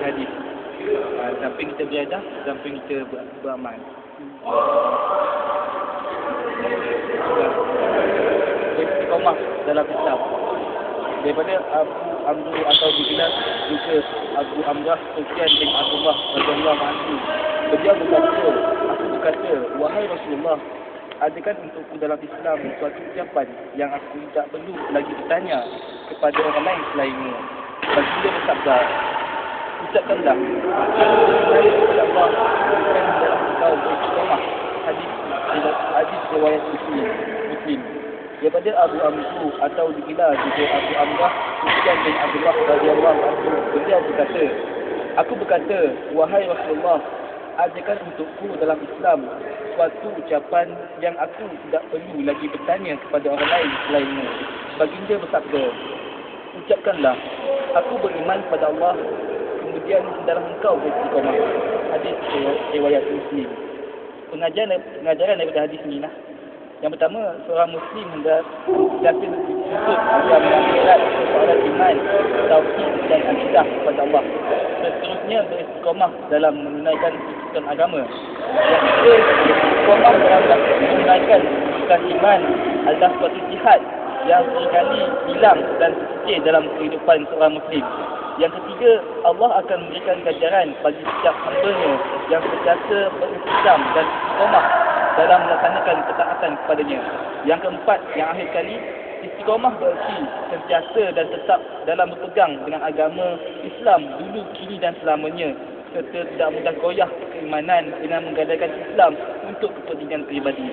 hadis. Uh, samping kita beriadah, samping kita ber, beramal. Istiqomah dalam Islam. Daripada Abu Amru atau Bibilas juga Abu Amrah Sufyan bin Abdullah radhiyallahu anhu. Beliau berkata, aku berkata, wahai Rasulullah, adakah untukku dalam Islam suatu ucapan yang aku tidak perlu lagi bertanya kepada orang lain selainmu. Bagi dia bersabda, ucapkanlah, beristiqamah. Hadis, riwayat Muslim. Muslim. Daripada Abu Amru atau digelar juga Abu Amrah Sufyan bin Abdullah radhiyallahu anhu beliau berkata Aku berkata wahai Rasulullah adakah untukku dalam Islam suatu ucapan yang aku tidak perlu lagi bertanya kepada orang lain selainmu baginda bersabda ucapkanlah aku beriman kepada Allah kemudian dalam engkau beristiqamah hadis riwayat Muslim pengajaran pengajaran daripada hadis ini lah yang pertama, seorang Muslim hendak sentiasa untuk agar mengambil soalan iman, tauhid dan akidah kepada Allah. Seterusnya beristiqamah dalam menunaikan tuntutan agama. Yang kedua, beristiqamah dalam menunaikan tuntutan iman adalah suatu jihad yang seringkali hilang dan tercicir dalam kehidupan seorang Muslim. Yang ketiga, Allah akan memberikan ganjaran bagi setiap hamba-Nya yang sentiasa berislam dan istiqamah dalam melaksanakan ketaatan kepadanya. Yang keempat, yang akhir kali, istiqamah berarti sentiasa dan tetap dalam berpegang dengan agama Islam dulu, kini dan selamanya serta tidak mudah goyah keimanan dengan menggadaikan Islam untuk kepentingan peribadi.